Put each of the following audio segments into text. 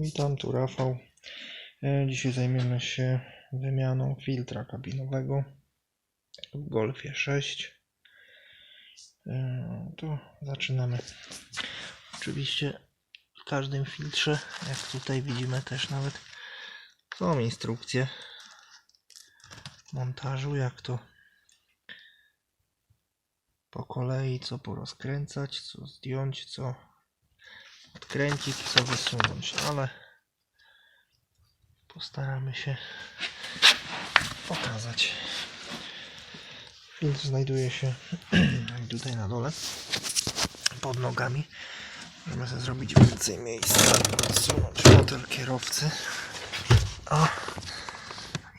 Witam, tu Rafał. E, Dzisiaj zajmiemy się wymianą filtra kabinowego w Golfie 6. E, To zaczynamy. Oczywiście w każdym filtrze, jak tutaj widzimy też nawet są instrukcje montażu, jak to po kolei, co porozkręcać, co zdjąć, co odkręcić, co wysunąć, ale postaramy się pokazać. Filtr znajduje się tutaj na dole, pod nogami. Możemy sobie zrobić więcej miejsca, odsunąć fotel kierowcy. O.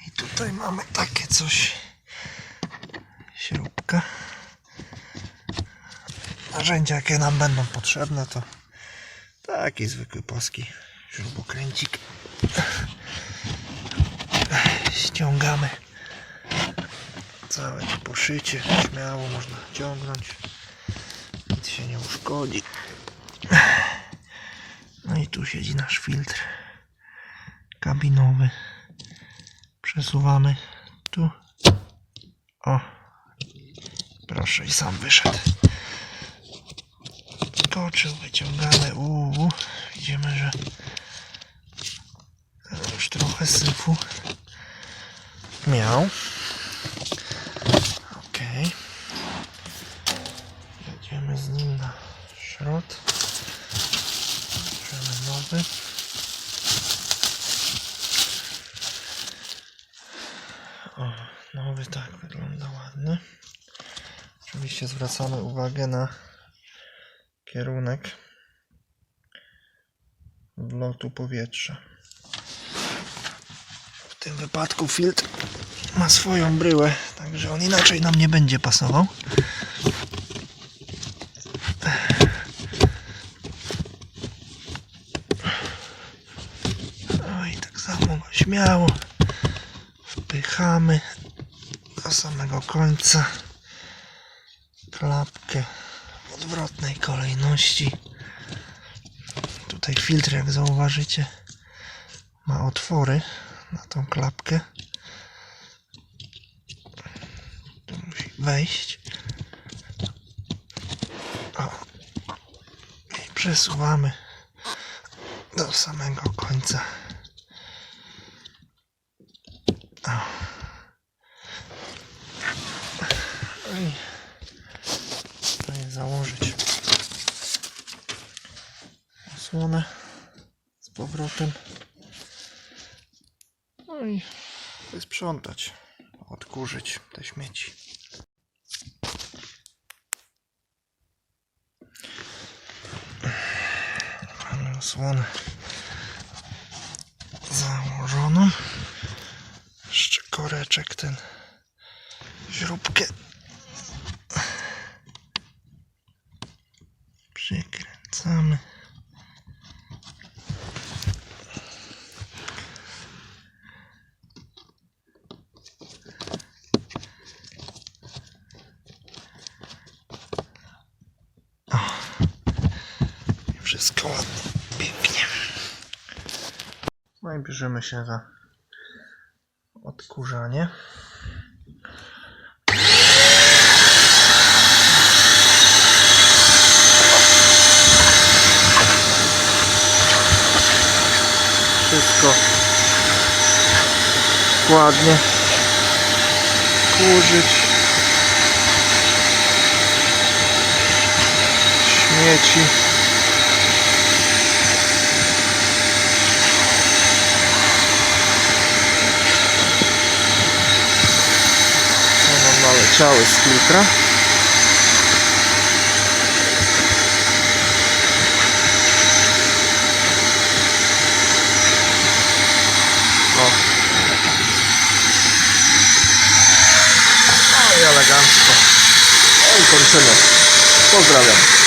I tutaj mamy takie coś, śrubka. Narzędzia, jakie nam będą potrzebne, to Taki zwykły polski śrubokręcik. Ściągamy całe to poszycie. Śmiało można ciągnąć. Nic się nie uszkodzi. No i tu siedzi nasz filtr kabinowy. Przesuwamy tu. O. Proszę i sam wyszedł skoczył, wyciągamy. Uuu, widzimy, że już trochę syfu miał. Ok. Jedziemy z nim na szrot. Bierzemy nowy. O, nowy tak wygląda ładny. Oczywiście zwracamy uwagę na kierunek wlotu powietrza. W tym wypadku filtr ma swoją bryłę, także on inaczej nam nie będzie pasował. No tak samo śmiało wpychamy do samego końca klapkę odwrotnej kolejności. Tutaj filtr, jak zauważycie, ma otwory na tą klapkę. Tu musi wejść. O. I przesuwamy do samego końca. O. No i Tutaj założyć osłonę z powrotem. No i wysprzątać, odkurzyć te śmieci. Mamy osłonę założoną. Jeszcze koreczek ten śrubkę Przykręcamy. Wszystko ładnie, pięknie. No i bierzemy się za odkurzanie. wszystko ładnie kurzyć śmieci co filtra O. No i elegancko. No i kończymy. Pozdrawiam.